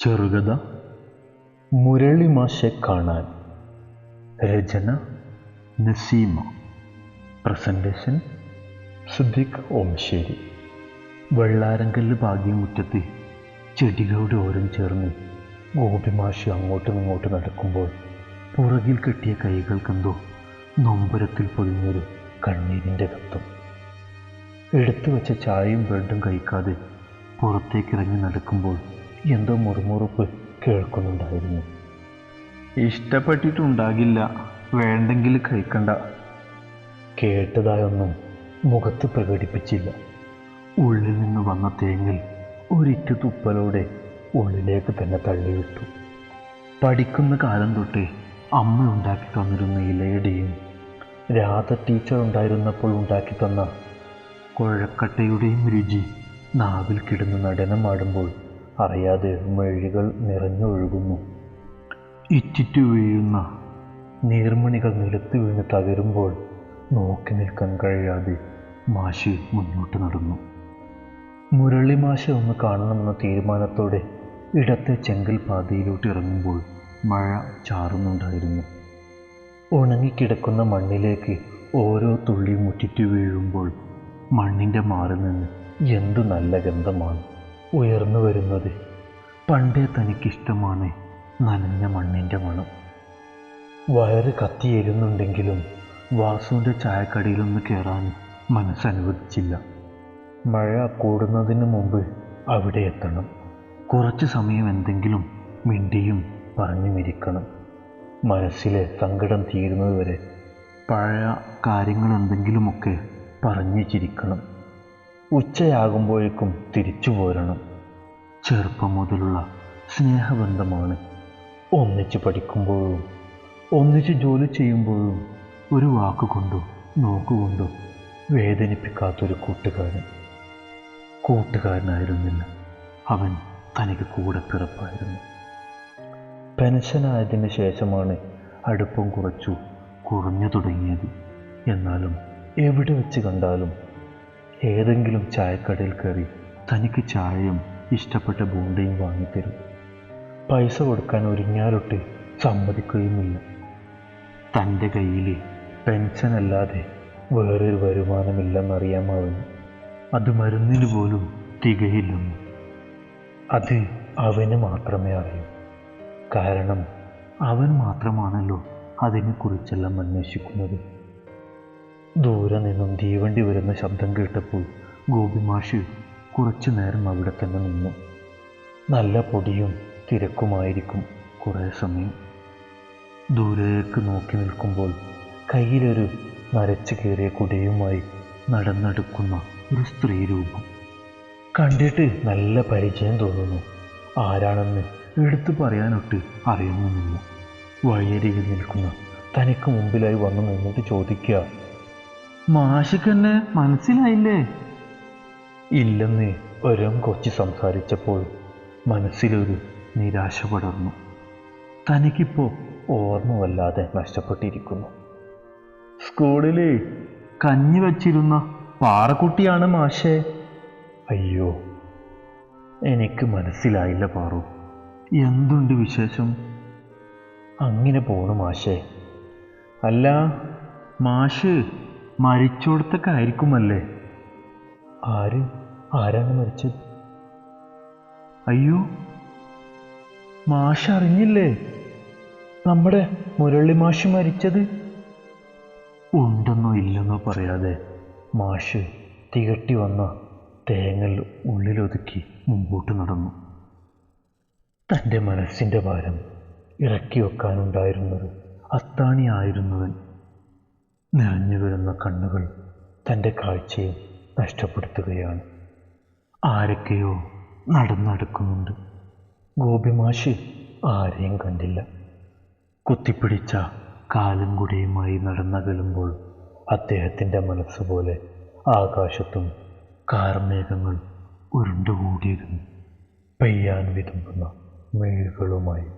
ചെറുകഥ മുരളിമാശെ കാണാൻ. രചന നസീമ. പ്രസന്റേഷൻ സുദ്ദിഖ് ഓംശേരി വെള്ളാരങ്കല്ല് ഭാഗ്യമുറ്റത്ത് ചെടികളുടെ ഓരം ചേർന്ന് ഗോപിമാഷി അങ്ങോട്ടും ഇങ്ങോട്ടും നടക്കുമ്പോൾ പുറകിൽ കെട്ടിയ കൈകൾക്കെന്തോ നൊമ്പരത്തിൽ പൊതിഞ്ഞൊരു കണ്ണീരിന്റെ കത്തും എടുത്തു വെച്ച ചായയും ബ്രെഡും കഴിക്കാതെ പുറത്തേക്കിറങ്ങി നടക്കുമ്പോൾ എന്തോ മുറുമുറുപ്പ് കേൾക്കുന്നുണ്ടായിരുന്നു. ഇഷ്ടപ്പെട്ടിട്ടുണ്ടാകില്ല വേണ്ടെങ്കിൽ കഴിക്കണ്ട. കേട്ടതായൊന്നും മുഖത്ത് പ്രകടിപ്പിച്ചില്ല. ഉള്ളിൽ നിന്ന് വന്ന തേങ്ങിൽ ഒരിറ്റു തുപ്പലോടെ ഉള്ളിലേക്ക് തന്നെ തള്ളിവിട്ടു പഠിക്കുന്ന കാലം തൊട്ട് അമ്മ ഉണ്ടാക്കി തന്നിരുന്ന ഇലയുടെയും രാധ ടീച്ചർ ഉണ്ടായിരുന്നപ്പോൾ ഉണ്ടാക്കി തന്ന കുഴക്കട്ടയുടെയും രുചി നാവിൽ കിടന്ന് നടനമാടുമ്പോൾ അറിയാതെ മെഴുകൾ നിറഞ്ഞൊഴുകുന്നു ഇറ്റിറ്റു വീഴുന്ന നീർമണികൾ നിലത്ത് വീണ് തകരുമ്പോൾ നോക്കി നിൽക്കാൻ കഴിയാതെ മാഷി മുന്നോട്ട് നടന്നു. മുരളി മാഷ ഒന്ന് കാണണമെന്ന തീരുമാനത്തോടെ ഇടത്തെ ചെങ്കൽ പാതയിലോട്ട് ഇറങ്ങുമ്പോൾ മഴ ചാറുന്നുണ്ടായിരുന്നു. ഉണങ്ങിക്കിടക്കുന്ന മണ്ണിലേക്ക് ഓരോ തുള്ളി മുറ്റിറ്റു വീഴുമ്പോൾ മണ്ണിന്റെ മാറി നിന്ന് എന്തു നല്ല ഗന്ധമാണ്. ഉയർന്നു വരുന്നത്. പണ്ടേ തനിക്കിഷ്ടമാണ് നനഞ്ഞ മണ്ണിന്റെ മണം. വയറ് കത്തിയിരുന്നുണ്ടെങ്കിലും വാസുവിന്റെ ചായക്കടയിലൊന്ന് കയറാൻ മനസ്സനുവദിച്ചില്ല. മഴ കൂടുന്നതിന് മുമ്പ് അവിടെ എത്തണം. കുറച്ച് സമയം എന്തെങ്കിലും മിണ്ടിയും പറഞ്ഞു മിരിക്കണം. മനസ്സിലെ സങ്കടം തീരുന്നതുവരെ പഴയ കാര്യങ്ങൾ എന്തെങ്കിലുമൊക്കെ പറഞ്ഞു ചിരിക്കണം. ഉച്ചയാകുമ്പോഴേക്കും തിരിച്ചു പോരണം. ചെറുപ്പം മുതലുള്ള സ്നേഹബന്ധമാണ്. ഒന്നിച്ച് പഠിക്കുമ്പോഴും ഒന്നിച്ച് ജോലി ചെയ്യുമ്പോഴും ഒരു വാക്കുകൊണ്ടോ നോക്കുകൊണ്ടോ വേദനിപ്പിക്കാത്തൊരു കൂട്ടുകാരൻ. കൂട്ടുകാരനായിരുന്നില്ല. അവൻ തനിക്ക് കൂടെ പിറപ്പായിരുന്നു. പെൻഷനായതിന് ശേഷമാണ് അടുപ്പം കുറച്ചു കുറഞ്ഞു തുടങ്ങിയത്. എന്നാലും എവിടെ വെച്ച് കണ്ടാലും ഏതെങ്കിലും ചായക്കടയിൽ കയറി തനിക്ക് ചായയും ഇഷ്ടപ്പെട്ട ബൂണ്ടയും വാങ്ങിത്തരും. പൈസ കൊടുക്കാൻ ഒരുങ്ങാലൊട്ട് സമ്മതിക്കുകയുമില്ല. തന്റെ കയ്യിൽ പെൻഷൻ അല്ലാതെ വേറൊരു വരുമാനമില്ലെന്നറിയാം അത് മരുന്നിന് പോലും തികയില്ലെന്ന്. അത് അവന് മാത്രമേ അറിയൂ. കാരണം അവൻ മാത്രമാണല്ലോ അതിനെക്കുറിച്ചെല്ലാം അന്വേഷിക്കുന്നത്. ദൂരെ നിന്നും തീവണ്ടി വരുന്ന ശബ്ദം കേട്ടപ്പോൾ ഗോപിമാഷ് കുറച്ചു നേരം അവിടെ തന്നെ നിന്നു. നല്ല പൊടിയും തിരക്കുമായിരിക്കും കുറേ സമയം. ദൂരേക്ക് നോക്കി നിൽക്കുമ്പോൾ കയ്യിലൊരു നരച്ചു കയറിയ കുടയുമായി നടന്നെടുക്കുന്ന ഒരു സ്ത്രീ രൂപം. കണ്ടിട്ട് നല്ല പരിചയം തോന്നുന്നു. ആരാണെന്ന് എടുത്തു പറയാനൊട്ട് അറിയുന്നുമില്ല വഴിയരികിൽ നിൽക്കുന്ന തനിക്ക് മുമ്പിലായി വന്നു നിന്നിട്ട് ചോദിക്കുക മാഷിക്കെന്നെ മനസ്സിലായില്ലേ? ഇല്ലെന്ന് ഒരം കൊച്ചി സംസാരിച്ചപ്പോൾ മനസ്സിലൊരു നിരാശ പടർന്നു. തനിക്കിപ്പോൾ ഓർമ്മ വല്ലാതെ നഷ്ടപ്പെട്ടിരിക്കുന്നു. സ്കൂളിൽ കഞ്ഞി വച്ചിരുന്ന പാറക്കുട്ടിയാണ് മാഷേ. അയ്യോ എനിക്ക് മനസ്സിലായില്ല പാറു. എന്തുണ്ട് വിശേഷം? അങ്ങനെ പോണു മാഷേ. അല്ല മാഷ് മരിച്ചോടത്തൊക്കെ ആയിരിക്കുമല്ലേ? ആര്? ആരാണ് മരിച്ചത്? അയ്യോ മാഷ് അറിഞ്ഞില്ലേ നമ്മുടെ മുരളി മാഷ് മരിച്ചത്? ഉണ്ടെന്നോ ഇല്ലെന്നോ പറയാതെ മാഷ് തികട്ടി വന്ന തേങ്ങൽ ഉള്ളിലൊതുക്കി മുമ്പോട്ട് നടന്നു. തന്റെ മനസ്സിന്റെ ഭാരം ഇറക്കി വെക്കാനുണ്ടായിരുന്നത് അത്താണിയായിരുന്നവൻ. നിറഞ്ഞു വരുന്ന കണ്ണുകൾ തന്റെ കാഴ്ചയെ നഷ്ടപ്പെടുത്തുകയാണ്. ആരൊക്കെയോ നടന്നടക്കുന്നുണ്ട്. ഗോപിമാഷി ആരെയും കണ്ടില്ല. കുത്തിപ്പിടിച്ച കാലും കുടിയുമായി നടന്നകലുമ്പോൾ അദ്ദേഹത്തിന്റെ മനസ്സുപോലെ ആകാശത്തും കാർമേഘങ്ങൾ ഉരുണ്ടുകൂടിയിരുന്നു. പെയ്യാൻ വിതുമ്പുന്ന മെഴുകളുമായി